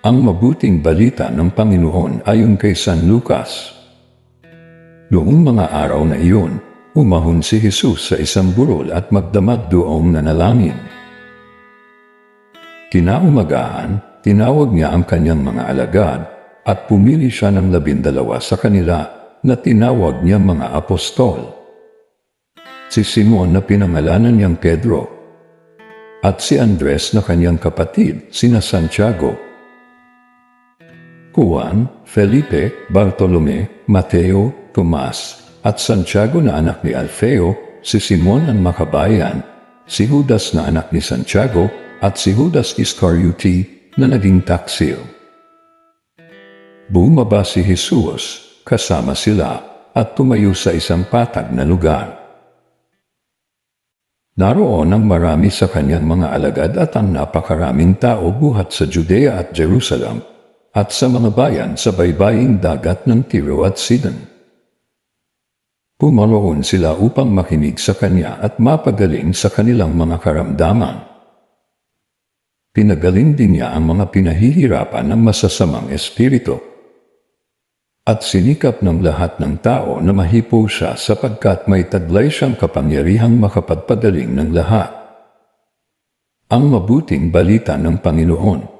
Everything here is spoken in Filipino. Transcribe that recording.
Ang mabuting balita ng Panginoon ayon kay San Lucas. Noong mga araw na iyon, umahon si Jesus sa isang burol at magdamag doong nanalangin. Kinaumagahan, tinawag niya ang kanyang mga alagad at pumili siya ng labindalawa sa kanila na tinawag niya mga apostol. Si Simon na pinangalanan niyang Pedro at si Andres na kanyang kapatid, sina Santiago, Juan, Felipe, Bartolome, Mateo, Tomas, at Santiago na anak ni Alfeo, si Simon ang Makabayan, si Judas na anak ni Santiago, at si Judas Iscariote na naging taksil. Bumaba si Jesus, kasama sila, at tumayo sa isang patag na lugar. Naroon ang marami sa kanyang mga alagad at ang napakaraming tao buhat sa Judea at Jerusalem at sa mga bayan sa baybaying dagat ng Tiro at Sidon. Pumaroon sila upang makinig sa kanya at mapagaling sa kanilang mga karamdaman. Pinagaling din niya ang mga pinahihirapan ng masasamang espiritu. At sinikap ng lahat ng tao na mahipo siya sapagkat may taglay siyang kapangyarihang makapagpadaling ng lahat. Ang mabuting balita ng Panginoon.